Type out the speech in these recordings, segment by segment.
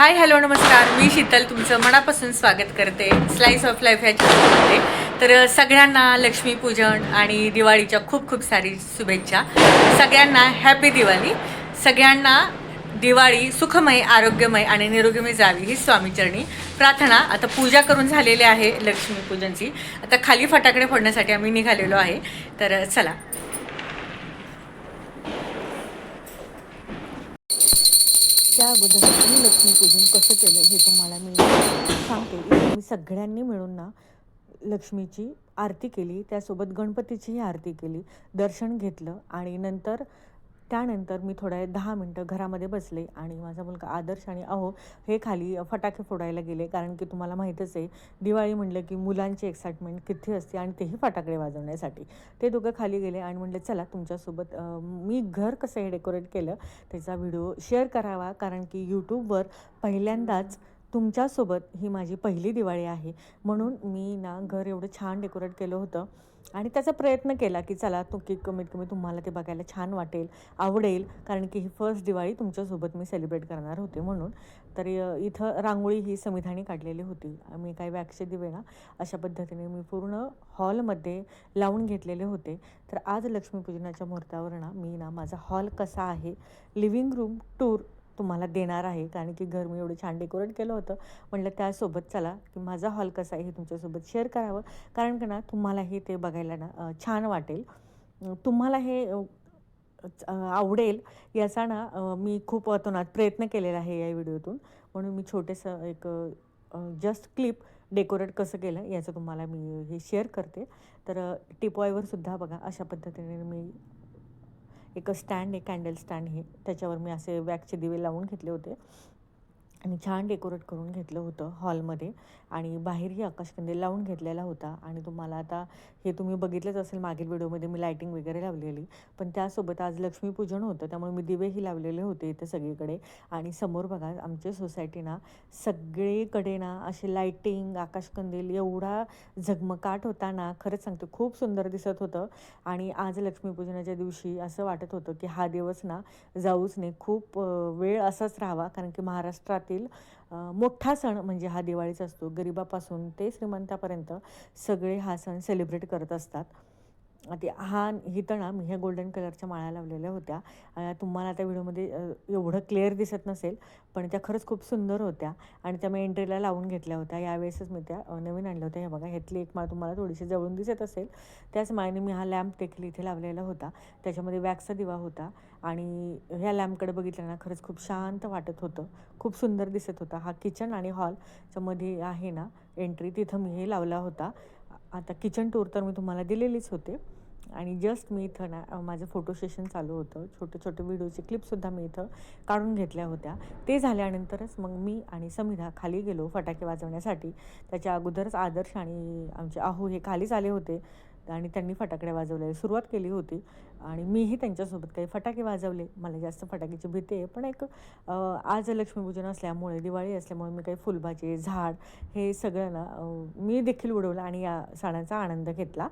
Hi hello नमस्कार. मी शीतल तुमचं मनापासून स्वागत करते. स्लाईस ऑफ लाईफ ह्या चॅनलमध्ये तर सगळ्यांना लक्ष्मीपूजन आणि दिवाळीच्या खूप खूप सारी शुभेच्छा. सगळ्यांना हॅपी दिवाळी. सगळ्यांना दिवाळी सुखमय आरोग्यमय आणि निरोगीमय जावी ही स्वामीचरणी प्रार्थना आता पूजा करून झालेली आहे लक्ष्मीपूजनची आता खाली फटाकडे फोडण्यासाठी आम्ही निघालेलो आहे. तर चला. त्या अगोदर मी लक्ष्मीपूजन कसं केलं हे तुम्हाला मी सांगते. मी सगळ्यांनी मिळून ना लक्ष्मीची आरती केली. त्यासोबत गणपतीचीही आरती केली. दर्शन घेतलं आणि नंतर त्यानंतर मी थोड्या दहा मिनटं घरामध्ये बसले आणि माझा मुलगा आदर्श आणि अहो हे खाली फटाके फोडायला गेले. कारण की तुम्हाला माहीतच आहे दिवाळी म्हटलं की मुलांची एक्साइटमेंट किती असते आणि तेही फटाकडे वाजवण्यासाठी. ते दोघं खाली गेले आणि म्हणले चला तुमच्यासोबत मी घर कसं हे डेकोरेट केलं त्याचा व्हिडिओ शेअर करावा. कारण की यूट्यूबवर पहिल्यांदाच तुमच्यासोबत ही माझी पहिली दिवाळी आहे. म्हणून मी ना घर एवढं छान डेकोरेट केलं होतं. आणि त्याचा प्रयत्न केला की चला तो की कमीत कमी तुम्हाला ते बघायला छान वाटेल आवडेल कारण की ही फर्स्ट दिवाळी तुमच्यासोबत मी सेलिब्रेट करणार होते म्हणून. तर इथं रांगोळी ही संविधानी काढलेली होती. मी काही वॅक्सचे दिवे ना? अशा पद्धतीने मी पूर्ण हॉलमध्ये लावून घेतलेले होते. तर आज लक्ष्मीपूजनाच्या मुहूर्तावर ना मी ना माझा हॉल कसा आहे? लिव्हिंग रूम टूर तुम्हाला देणार आहे. कारण की घर मी एवढं छान डेकोरेट केलं होतं. म्हटलं त्यासोबत चला की माझा हॉल कसा आहे हे तुमच्यासोबत शेअर करावं. कारण का ना तुम्हालाही ते बघायला ना छान वाटेल. तुम्हाला हे आवडेल याचा ना मी खूप अतोनात प्रयत्न केलेला आहे या व्हिडिओतून. म्हणून मी छोटेसं एक जस्ट क्लिप डेकोरेट कसं केलं याचं तुम्हाला मी हे शेअर करते. तर अ, टिपॉयवर सुद्धा बघा अशा पद्धतीने मी एक स्टँड आहे कॅन्डल स्टँड हे. त्याच्यावर मी असे वॅकचे दिवे लावून घेतले होते. आणि छान डेकोरेट करून घेतलं होतं हॉलमध्ये. आणि बाहेरही आकाशकंदील लावून घेतलेला होता. आणि तुम्हाला आता हे तुम्ही बघितलंच असेल मागील व्हिडिओमध्ये मी लायटिंग वगैरे लावलेली. पण त्यासोबत आज लक्ष्मीपूजन होतं त्यामुळे मी दिवेही लावलेले होते इथे सगळीकडे. आणि समोर बघा आमच्या सोसायटी ना सगळीकडे ना असे लायटिंग आकाशकंदील एवढा झगमकाट होता ना खरंच सांगते खूप सुंदर दिसत होतं. आणि आज लक्ष्मीपूजनाच्या दिवशी असं वाटत होतं की हा दिवस ना जाऊच नाही खूप वेळ असाच राहावा कारण की महाराष्ट्रात महाराष्ट्रातील मोठा सण म्हणजे हा दिवाळीचा असतो. गरिबापासून ते श्रीमंतापर्यंत सगळे हा सण सेलिब्रेट करत असतात. ते हा हितणा मी ह्या गोल्डन कलरच्या माळ्या लावलेल्या होत्या. तुम्हाला त्या व्हिडिओमध्ये एवढं क्लिअर दिसत नसेल पण त्या खरंच खूप सुंदर होत्या आणि त्या मी एंट्रीला लावून घेतल्या होत्या. यावेळेसच मी त्या नवीन आणल्या होत्या. हे बघा ह्यातली एक माळ तुम्हाला थोडीशी जवळून दिसत असेल. त्याच माळेने मी हा लॅम्प देखील इथे लावलेला होता. त्याच्यामध्ये वॅक्सचा दिवा होता. आणि ह्या लॅम्पकडे बघितलं ना खरंच खूप शांत वाटत होतं. खूप सुंदर दिसत होता हा किचन आणि हॉलच्या मध्ये आहे ना एंट्री. तिथं मी हे लावला होता. आता किचन टूर तर मी तुम्हाला दिलेलीच होते. आणि जस्ट मी इथं ना माझं फोटो सेशन चालू होतं. छोटे छोटे व्हिडिओचे क्लिपसुद्धा मी इथं काढून घेतल्या होत्या. ते झाल्यानंतरच मग मी आणि समिधा खाली गेलो फटाके वाजवण्यासाठी. त्याच्या अगोदरच आदर्श आणि आमचे आहो हे खालीच आले होते. आणि त्यांनी फटाकडे वाजवले. सुरुवात केली होती आणि मीही त्यांच्यासोबत काही फटाके वाजवले. मला जास्त फटाक्याची भीती आहे. पण एक आज लक्ष्मीपूजन असल्यामुळे दिवाळी असल्यामुळे मी काही फुलभाजी झाड हे सगळं ना मी देखील उडवलं आणि या सणाचा आनंद घेतला.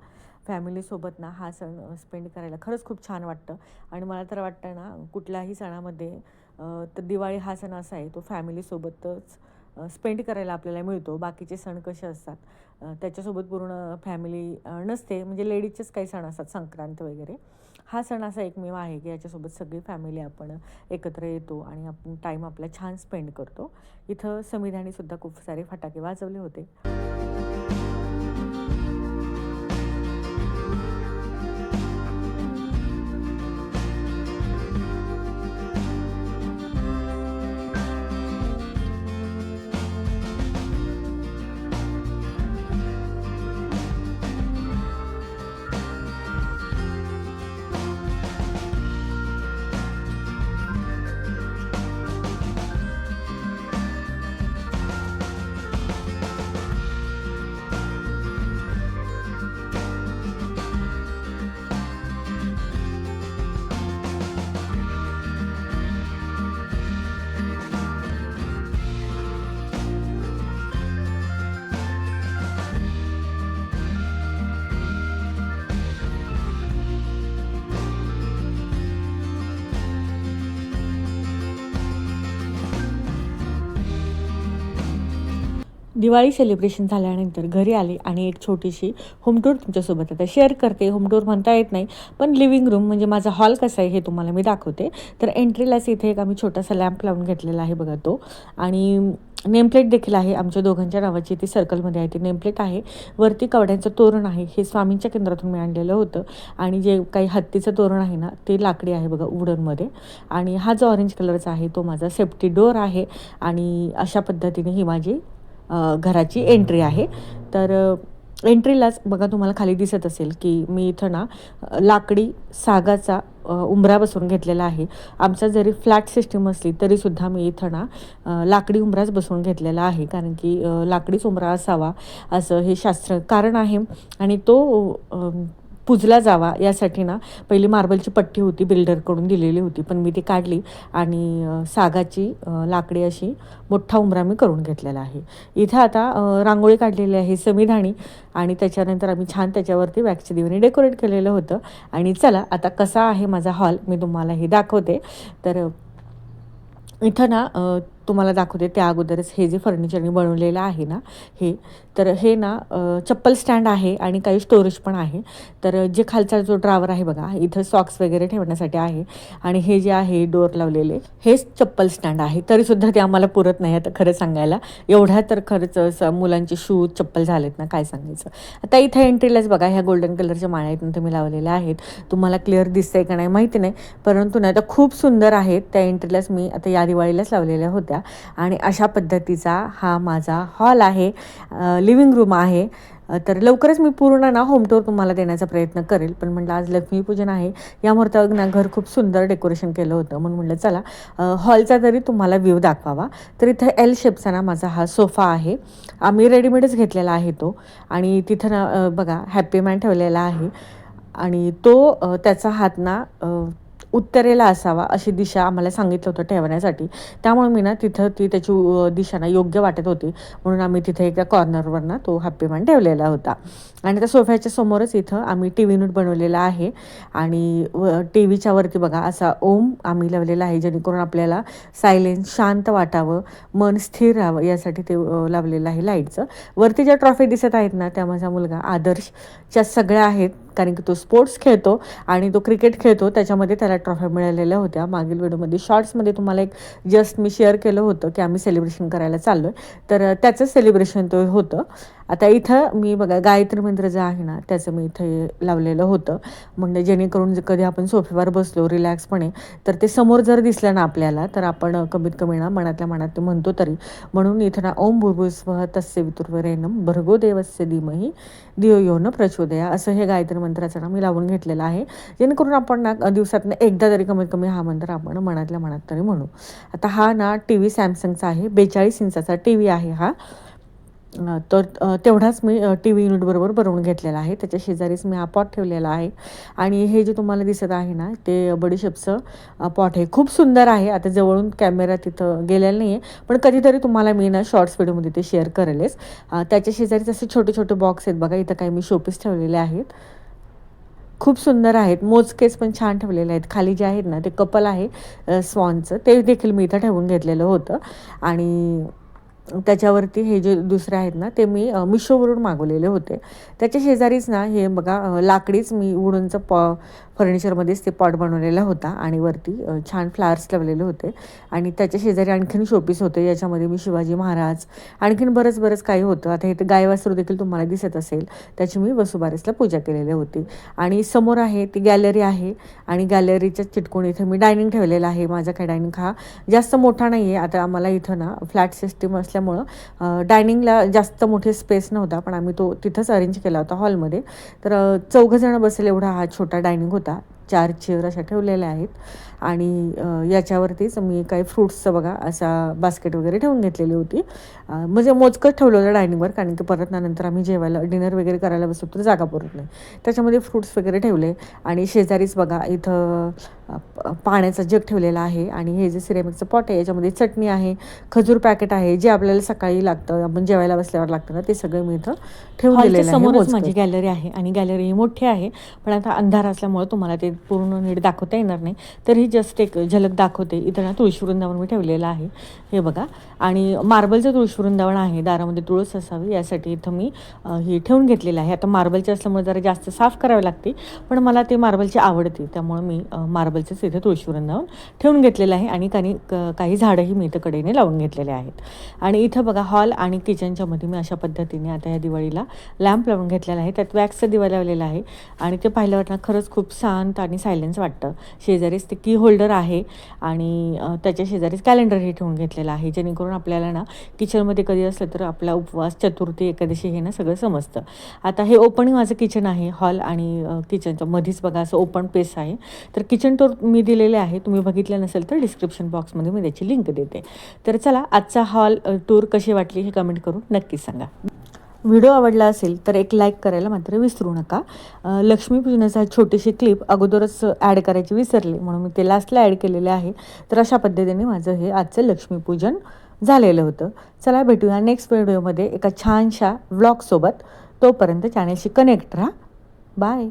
फॅमिलीसोबत ना हा सण स्पेंड करायला खरंच खूप छान वाटतं. आणि मला तर वाटतं ना कुठल्याही सणामध्ये तर दिवाळी हा सण असा आहे तो फॅमिलीसोबतच स्पेंड करायला आपल्याला मिळतो. बाकीचे सण कसे असतात? त्याच्यासोबत पूर्ण फॅमिली नसते. म्हणजे लेडीजचेच काही सण असतात संक्रांत वगैरे. हा सण असा एकमेव आहे की याच्यासोबत सगळी फॅमिली आपण एकत्र येतो आणि आपण टाईम आपला छान स्पेंड करतो. इथं संविधानीसुद्धा खूप सारे फटाके वाजवले होते. दिवाळी सेलिब्रेशन झाल्यानंतर घरी आले आणि एक छोटीशी होम टूर तुमच्यासोबत आता शेअर करते. होम टूर म्हणता येत नाही पण लिव्हिंग रूम म्हणजे माझा हॉल कसा आहे हे तुम्हाला मी दाखवते. तर एंट्रीलाच इथे एक आम्ही छोटासा लॅम्प लावून घेतलेला आहे बघा तो. आणि नेमप्लेट देखील आहे आमच्या दोघांच्या नावाची ती सर्कलमध्ये आहे ती नेमप्लेट आहे. वरती कवड्यांचं तोरण आहे हे स्वामींच्या केंद्रातून मी आणलेलं होतं. आणि जे काही हत्तीचं तोरण आहे ना ते लाकडी आहे बघा उडनमध्ये आणि हा जो ऑरेंज कलरचा आहे तो माझा सेफ्टी डोअर आहे. आणि अशा पद्धतीने ही माझी घराची एंट्री आहे. तर एंट्रीलाच बघा तुम्हाला खाली दिसत असेल की मी इथं ना लाकडी सागाचा उंबरा बसवून घेतलेला आहे. आमचा जरी फ्लॅट सिस्टीम असली तरीसुद्धा मी इथं ना लाकडी उंबराच बसवून घेतलेला आहे. कारण की लाकडीच उंबरा असावा असं हे शास्त्र कारण आहे. आणि तो पुजला जावा यासाठी ना पहिली मार्बलची पट्टी होती बिल्डरकडून दिलेली होती. पण मी ती काढली आणि सागाची लाकडी अशी मोठा उंबरा मी करून घेतलेला आहे. इथं आता रांगोळी काढलेली आहे समीधाणी आणि त्याच्यानंतर आम्ही छान त्याच्यावरती वॅक्सच्या दिवाणी डेकोरेट केलेलं होतं. आणि चला आता कसा आहे माझा हॉल मी तुम्हाला हे दाखवते. तर इथं ना तुम्हाला दाखवते त्या अगोदरच हे जे फर्निचरनी बनवलेलं आहे ना हे तर हे ना चप्पल स्टँड आहे आणि काही स्टोरेज पण आहे. तर जे खालचा जो ड्रावर आहे बघा इथं सॉक्स वगैरे ठेवण्यासाठी आहे आणि हे जे आहे डोअर लावलेले हेच चप्पल स्टँड आहे. तरीसुद्धा ते आम्हाला पुरत नाही आता खरं सांगायला. एवढ्या तर खरंच असं मुलांचे शूज चप्पल झालेत ना काय सांगायचं. आता इथं एंट्रीलाच बघा ह्या गोल्डन कलरच्या माळ्या इथून तुम्ही लावलेल्या आहेत. तुम्हाला क्लिअर दिसतंय का नाही माहिती नाही परंतु नाही आता खूप सुंदर आहेत त्या एंट्रीलाच मी आता या दिवाळीलाच लावलेल्या होत्या. आणि अशा पद्धतीचा हा माझा हॉल आहे. लिव्हिंग रूम आहे. तर लवकरच मी पूर्ण ना होम टूर तुम्हाला देण्याचा प्रयत्न करेल. पण म्हटलं आज लक्ष्मीपूजन आहे. या मुहूर्तावर ना घर खूप सुंदर डेकोरेशन केलं होतं. म्हणून म्हटलं चला हॉलचा तरी तुम्हाला व्ह्यू दाखवावा. तर इथं एल शेपचा ना माझा हा सोफा आहे. आम्ही रेडीमेडच घेतलेला आहे तो. आणि तिथं ना बघा हॅपी मॅन ठेवलेला आहे. आणि तो त्याचा हात ना उत्तरेला असावा अशी दिशा आम्हाला सांगितलं होतं ठेवण्यासाठी. त्यामुळे मी ना तिथं ती त्याची दिशा ना योग्य वाटत होती. म्हणून आम्ही तिथे एका कॉर्नरवर ना तो हॅप्पी मॅन ठेवलेला होता. आणि त्या सोफ्याच्या समोरच इथं आम्ही टी व्ही नूट बनवलेला आहे. आणि टी व्हीच्या वरती बघा असा ओम आम्ही लावलेला आहे जेणेकरून आपल्याला सायलेन्स शांत वाटावं मन स्थिर राहावं यासाठी ते लावलेलं आहे लाईटचं. वरती ज्या ट्रॉफी दिसत आहेत ना त्या माझा मुलगा आदर्शच्या सगळ्या आहेत कारण की तो स्पोर्ट्स खेळतो आणि तो क्रिकेट खेळतो त्याच्यामध्ये त्याला ट्रॉफ्या मिळालेल्या होत्या. मागील व्हिडिओमध्ये शॉर्ट्समध्ये तुम्हाला एक जस्ट मी शेअर केलं होतं की आम्ही सेलिब्रेशन करायला चाललो आहे तर त्याचं सेलिब्रेशन तो होतं. आता इथं मी बघा गायत्री मंत्र जे आहे ना त्याचं मी इथे लावलेलं होतं. म्हणजे जेणेकरून कधी आपण सोफ्यावर बसलो रिलॅक्सपणे तर ते समोर जर दिसलं ना आपल्याला तर आपण कमीत कमी ना मनातल्या मनात ते म्हणतो तरी. म्हणून इथं ना ओम भूर्भुस्वः तस्य वितुर्वरेनम भर्गो देवस्य धीमही दियो यो न प्रचोदया असं हे गायत्री मंत्राचं ना मी लावून घेतलेलं आहे. जेणेकरून आपण ना दिवसातनं एकदा तरी कमीत कमी हा मंत्र आपण मनातल्या मनात तरी म्हणू. आता हा ना टी व्ही सॅमसंगचा आहे बेचाळीस इंचाचा टी व्ही आहे हा. तर तेवढाच मी टी व्ही युनिटबरोबर बनवून घेतलेला आहे. त्याच्या शेजारीच मी हा पॉट ठेवलेला आहे. आणि हे जे तुम्हाला दिसत आहे ना ते बडीशेपचं पॉट आहे. खूप सुंदर आहे. आता जवळून कॅमेरा तिथं गेलेला नाही आहे पण कधीतरी तुम्हाला मी ना शॉर्ट्स व्हिडिओमध्ये ते शेअर करेलच त्याच्या शेजारीच असे छोटे छोटे बॉक्स आहेत बघा. इथं काही मी शोपीस ठेवलेले आहेत. खूप सुंदर आहेत. मोजकेच पण छान ठेवलेले आहेत. खाली जे आहेत ना ते कपल आहे अ, स्वॉनचं ते देखील मी इथं ठेवून घेतलेलं होतं. आणि त्याच्यावरती हे जे दुसरे आहेत ना ते मी मिशोवरून मागवलेले होते. त्याच्या शेजारीच ना हे बघा लाकडीच मी वुडनचं पॉ फर्निचरमध्येच ते पॉट बनवलेला होता आणि वरती छान फ्लावर्स लावलेले होते. आणि त्याच्या शेजारी आणखीन शोपीस होते. याच्यामध्ये मी शिवाजी महाराज आणखीन बरंच बरंच काही होतं. आता इथे गायवासरू देखील तुम्हाला दिसत असेल. त्याची मी वसुबारसला पूजा केलेली होती. आणि समोर आहे ती गॅलरी आहे. आणि गॅलरीच्या चिटकून इथे मी डायनिंग ठेवलेला आहे. माझा काय डायनिंग हा जास्त मोठा नाही आहे आता आम्हाला इथं ना फ्लॅट सिस्टीम असल्यामुळं डायनिंगला जास्त मोठे स्पेस नव्हता. पण आम्ही तो तिथंच अरेंज केला होता हॉलमध्ये तर चौघंजणं बसेल एवढा हा छोटा डायनिंग होता. चार चेअर अशा ठेवलेल्या आहेत. आणि याच्यावरतीच मी काही फ्रूट्सचं बघा असा बास्केट वगैरे ठेवून घेतलेली होती. म्हणजे मोजकं ठेवलं होतं डायनिंगवर कारण की परत नंतर आम्ही जेवायला डिनर वगैरे करायला बसतो तर जागा पुरत नाही. त्याच्यामध्ये फ्रूट्स वगैरे ठेवले आणि शेजारीच बघा इथं पाण्याचा जग ठेवलेला आहे आणि हे जे सिरेमिकचं पॉट आहे याच्यामध्ये चटणी आहे खजूर पॅकेट आहे जे आपल्याला सकाळी लागतं आपण जेवायला बसल्यावर लागतं ना ते सगळं मी इथं ठेवून दिलेलं आहे समोरच. माझी गॅलरी आहे आणि गॅलरी मोठी आहे पण आता अंधार असल्यामुळे तुम्हाला ते पूर्ण नीट दाखवता येणार नाही. तर ही जस्ट एक झलक दाखवते. इथं ना तुळशी वृंदावन मी ठेवलेलं आहे. हे बघा. आणि मार्बलचं तुळशी वृंदावन आहे. दारामध्ये तुळस असावी यासाठी इथं मी हे ठेवून घेतलेलं आहे. आता मार्बलचे असल्यामुळे जरा जास्त साफ करावे लागते. पण मला ते मार्बलची आवडते. त्यामुळे मी मार्बलचंच इथे तुळशी वृंदावन ठेवून घेतलेलं आहे. आणि काही क- काही झाडंही मी इथं कडेने लावून घेतलेले आहेत. आणि इथं बघा हॉल आणि किचनच्या मध्ये मी अशा पद्धतीने आता या दिवाळीला लॅम्प लावून घेतलेला आहे. त्यात वॅक्सचा दिवा लावलेला आहे. आणि ते पाहिल्यावर खरंच खूप शांत आणि सायलेन्स वाटतं. शेजारीच ते की होल्डर आहे आणि त्याच्या शेजारीच कॅलेंडरही ठेवून घेतलेलं आहे. जेणेकरून आपल्याला ना किचनमध्ये कधी असलं तर आपला उपवास चतुर्थी एकादशी हे ना सगळं समजतं. आता हे ओपन माझं किचन आहे हॉल आणि किचनच्या मध्येच बघा असं ओपन पेस आहे. तर किचन टूर मी दिलेले आहे. तुम्ही बघितलं नसेल तर डिस्क्रिप्शन बॉक्समध्ये मी त्याची लिंक देते. तर चला आजचा हॉल टूर कशी वाटली हे कमेंट करून नक्कीच सांगा. व्हिडिओ आवडला असेल तर एक लाईक करायला मात्र विसरू नका. लक्ष्मीपूजनाचा छोटीशी क्लिप अगोदरच ॲड करायची विसरले म्हणून मी ते लास्टला ॲड केलेले आहे. तर अशा पद्धतीने माझं हे आजचं लक्ष्मीपूजन झालेलं होतं. चला भेटूया नेक्स्ट व्हिडिओमध्ये एका छानशा व्लॉगसोबत तोपर्यंत चॅनलशी कनेक्ट राहा. बाय